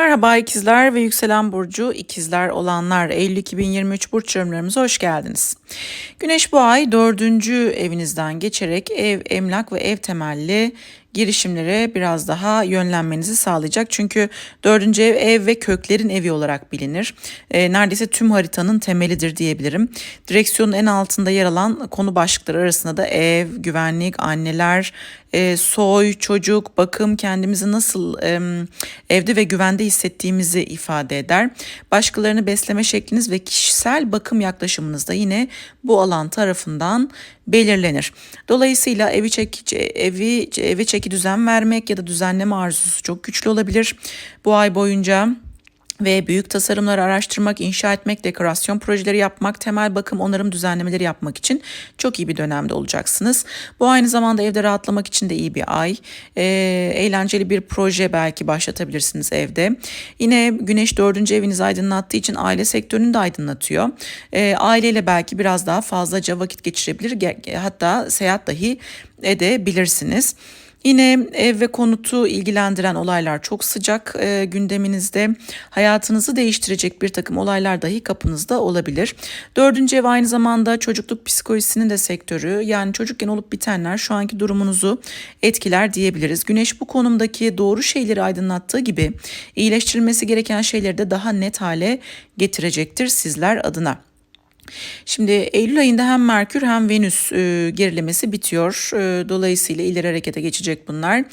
Merhaba ikizler ve yükselen burcu ikizler olanlar Eylül 2023 burç yorumlarımıza hoş geldiniz. Güneş bu ay dördüncü evinizden geçerek ev, emlak ve ev temelli girişimlere biraz daha yönlenmenizi sağlayacak. Çünkü dördüncü ev ev ve köklerin evi olarak bilinir. E, neredeyse tüm haritanın temelidir diyebilirim. Direksiyonun en altında yer alan konu başlıkları arasında da ev, güvenlik, anneler, e, soy, çocuk, bakım kendimizi nasıl e, evde ve güvende hissettiğimizi ifade eder. Başkalarını besleme şekliniz ve kişisel bakım yaklaşımınız da yine bu alan tarafından belirlenir. Dolayısıyla evi çekici, evi eve çeki düzen vermek ya da düzenleme arzusu çok güçlü olabilir. Bu ay boyunca ve büyük tasarımları araştırmak, inşa etmek, dekorasyon projeleri yapmak, temel bakım, onarım düzenlemeleri yapmak için çok iyi bir dönemde olacaksınız. Bu aynı zamanda evde rahatlamak için de iyi bir ay. E, eğlenceli bir proje belki başlatabilirsiniz evde. Yine güneş dördüncü evinizi aydınlattığı için aile sektörünü de aydınlatıyor. E, aileyle belki biraz daha fazlaca vakit geçirebilir, hatta seyahat dahi edebilirsiniz. Yine ev ve konutu ilgilendiren olaylar çok sıcak e, gündeminizde. Hayatınızı değiştirecek bir takım olaylar dahi kapınızda olabilir. Dördüncü ev aynı zamanda çocukluk psikolojisinin de sektörü. Yani çocukken olup bitenler şu anki durumunuzu etkiler diyebiliriz. Güneş bu konumdaki doğru şeyleri aydınlattığı gibi iyileştirilmesi gereken şeyleri de daha net hale getirecektir sizler adına. Şimdi Eylül ayında hem Merkür hem Venüs e, gerilemesi bitiyor. E, dolayısıyla ileri harekete geçecek bunlar.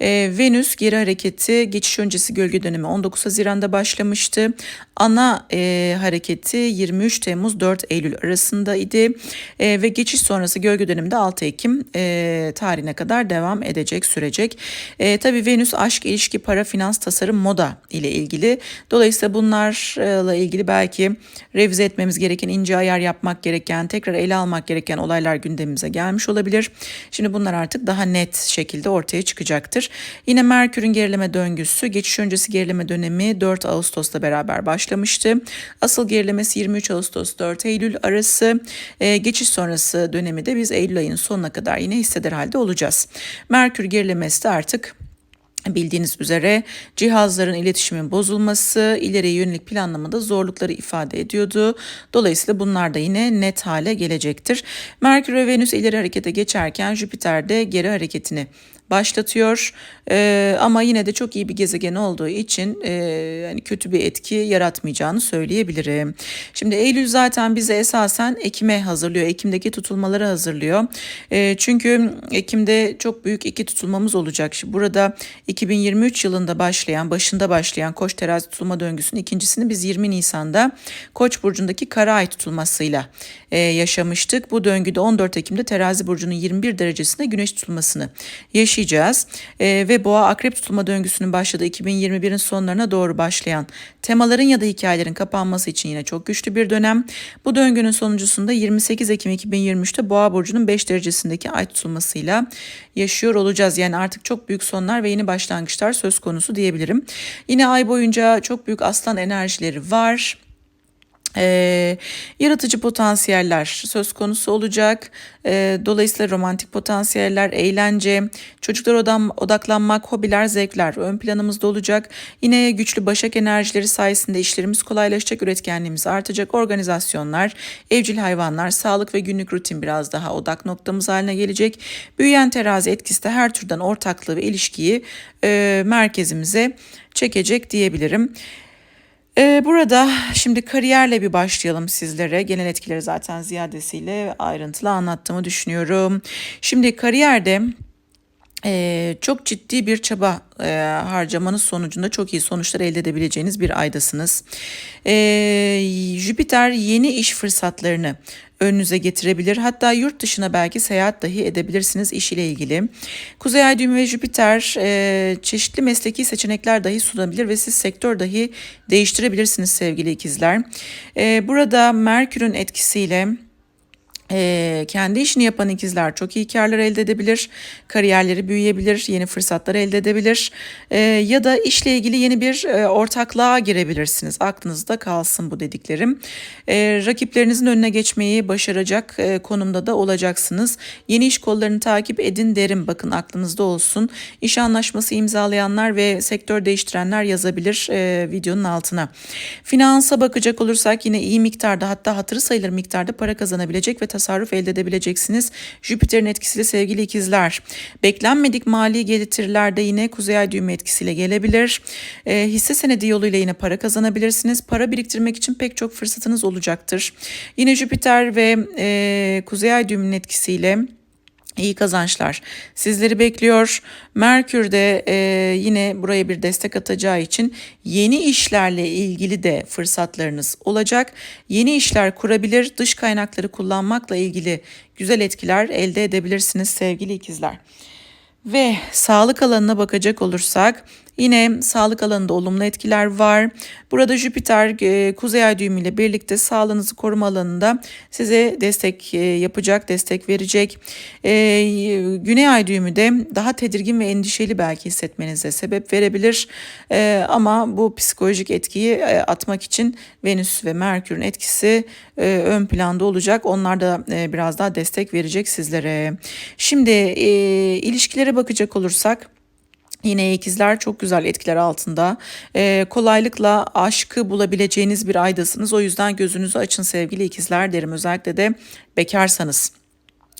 E, Venüs geri hareketi geçiş öncesi gölge dönemi 19 Haziran'da başlamıştı. Ana e, hareketi 23 Temmuz 4 Eylül arasında idi e, ve geçiş sonrası gölge döneminde 6 Ekim e, tarihine kadar devam edecek, sürecek. E, tabii Venüs aşk, ilişki, para, finans, tasarım, moda ile ilgili. Dolayısıyla bunlarla ilgili belki revize etmemiz gereken ince ayar yapmak gereken, tekrar ele almak gereken olaylar gündemimize gelmiş olabilir. Şimdi bunlar artık daha net şekilde ortaya çıkacaktır. Yine Merkür'ün gerileme döngüsü geçiş öncesi gerileme dönemi 4 Ağustos'ta beraber başlamıştı. Asıl gerilemesi 23 Ağustos 4 Eylül arası. E, geçiş sonrası dönemi de biz Eylül ayının sonuna kadar yine hisseder halde olacağız. Merkür gerilemesi de artık Bildiğiniz üzere cihazların iletişimin bozulması ileriye yönelik planlamada zorlukları ifade ediyordu. Dolayısıyla bunlar da yine net hale gelecektir. Merkür ve Venüs ileri harekete geçerken Jüpiter de geri hareketini başlatıyor. E, ama yine de çok iyi bir gezegen olduğu için e, yani kötü bir etki yaratmayacağını söyleyebilirim. Şimdi Eylül zaten bize esasen Ekim'e hazırlıyor. Ekim'deki tutulmaları hazırlıyor. E, çünkü Ekim'de çok büyük iki tutulmamız olacak. Şimdi burada 2023 yılında başlayan, başında başlayan Koç terazi tutulma döngüsünün ikincisini biz 20 Nisan'da Koç burcundaki kara ay tutulmasıyla e, yaşamıştık. Bu döngüde 14 Ekim'de terazi burcunun 21 derecesinde güneş tutulmasını yaşayacağız. E, ve boğa akrep tutulma döngüsünün başladığı 2021'in sonlarına doğru başlayan temaların ya da hikayelerin kapanması için yine çok güçlü bir dönem. Bu döngünün sonuncusunda 28 Ekim 2023'te boğa burcunun 5 derecesindeki ay tutulmasıyla yaşıyor olacağız. Yani artık çok büyük sonlar ve yeni başlangıçlar söz konusu diyebilirim. Yine ay boyunca çok büyük aslan enerjileri var. E, yaratıcı potansiyeller söz konusu olacak. E, dolayısıyla romantik potansiyeller, eğlence, çocuklar odam, odaklanmak, hobiler, zevkler ön planımızda olacak. Yine güçlü başak enerjileri sayesinde işlerimiz kolaylaşacak, üretkenliğimiz artacak. Organizasyonlar, evcil hayvanlar, sağlık ve günlük rutin biraz daha odak noktamız haline gelecek. Büyüyen terazi etkisi de her türden ortaklığı ve ilişkiyi e, merkezimize çekecek diyebilirim. Ee, burada şimdi kariyerle bir başlayalım sizlere. Genel etkileri zaten ziyadesiyle ayrıntılı anlattığımı düşünüyorum. Şimdi kariyerde ee, çok ciddi bir çaba e, harcamanız sonucunda çok iyi sonuçlar elde edebileceğiniz bir aydasınız. Ee, Jüpiter yeni iş fırsatlarını önünüze getirebilir. Hatta yurt dışına belki seyahat dahi edebilirsiniz iş ile ilgili. Kuzey Ay düğümü ve Jüpiter e, çeşitli mesleki seçenekler dahi sunabilir ve siz sektör dahi değiştirebilirsiniz sevgili ikizler. E, burada Merkür'ün etkisiyle Ee, kendi işini yapan ikizler çok iyi karlar elde edebilir, kariyerleri büyüyebilir, yeni fırsatlar elde edebilir Ee, ya da işle ilgili yeni bir e, ortaklığa girebilirsiniz. Aklınızda kalsın bu dediklerim. Ee, rakiplerinizin önüne geçmeyi başaracak e, konumda da olacaksınız. Yeni iş kollarını takip edin derim. Bakın aklınızda olsun. İş anlaşması imzalayanlar ve sektör değiştirenler yazabilir e, videonun altına. Finansa bakacak olursak yine iyi miktarda hatta hatırı sayılır miktarda para kazanabilecek ve tasarruf elde edebileceksiniz. Jüpiter'in etkisiyle sevgili ikizler. Beklenmedik mali getiriler de yine kuzey ay düğümü etkisiyle gelebilir. E, hisse senedi yoluyla yine para kazanabilirsiniz. Para biriktirmek için pek çok fırsatınız olacaktır. Yine Jüpiter ve e, kuzey ay düğümünün etkisiyle İyi kazançlar sizleri bekliyor. Merkür de e, yine buraya bir destek atacağı için yeni işlerle ilgili de fırsatlarınız olacak. Yeni işler kurabilir, dış kaynakları kullanmakla ilgili güzel etkiler elde edebilirsiniz sevgili ikizler. Ve sağlık alanına bakacak olursak Yine sağlık alanında olumlu etkiler var. Burada Jüpiter e, kuzey ay düğümü ile birlikte sağlığınızı koruma alanında size destek e, yapacak, destek verecek. E, güney ay düğümü de daha tedirgin ve endişeli belki hissetmenize sebep verebilir. Ama bu psikolojik etkiyi atmak için Venüs ve Merkür'ün etkisi ön planda olacak. Onlar da biraz daha destek verecek sizlere. Şimdi ilişkilere bakacak olursak Yine ikizler çok güzel etkiler altında. Ee, kolaylıkla aşkı bulabileceğiniz bir aydasınız. O yüzden gözünüzü açın sevgili ikizler derim. Özellikle de bekarsanız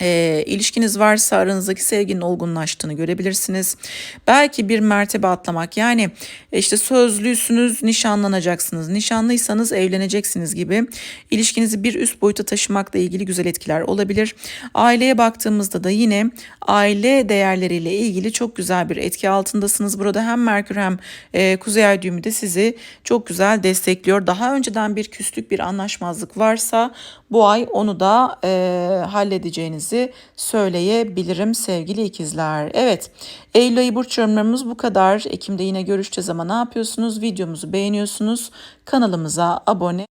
e, ilişkiniz varsa aranızdaki sevginin olgunlaştığını görebilirsiniz. Belki bir mertebe atlamak yani işte sözlüsünüz nişanlanacaksınız. Nişanlıysanız evleneceksiniz gibi ilişkinizi bir üst boyuta taşımakla ilgili güzel etkiler olabilir. Aileye baktığımızda da yine aile değerleriyle ilgili çok güzel bir etki altındasınız. Burada hem Merkür hem e, Kuzey Ay düğümü de sizi çok güzel destekliyor. Daha önceden bir küslük bir anlaşmazlık varsa bu ay onu da e, halledeceğinizi söyleyebilirim sevgili ikizler. Evet Eylül ayı burç yorumlarımız bu kadar. Ekim'de yine görüşeceğiz ama ne yapıyorsunuz? Videomuzu beğeniyorsunuz. Kanalımıza abone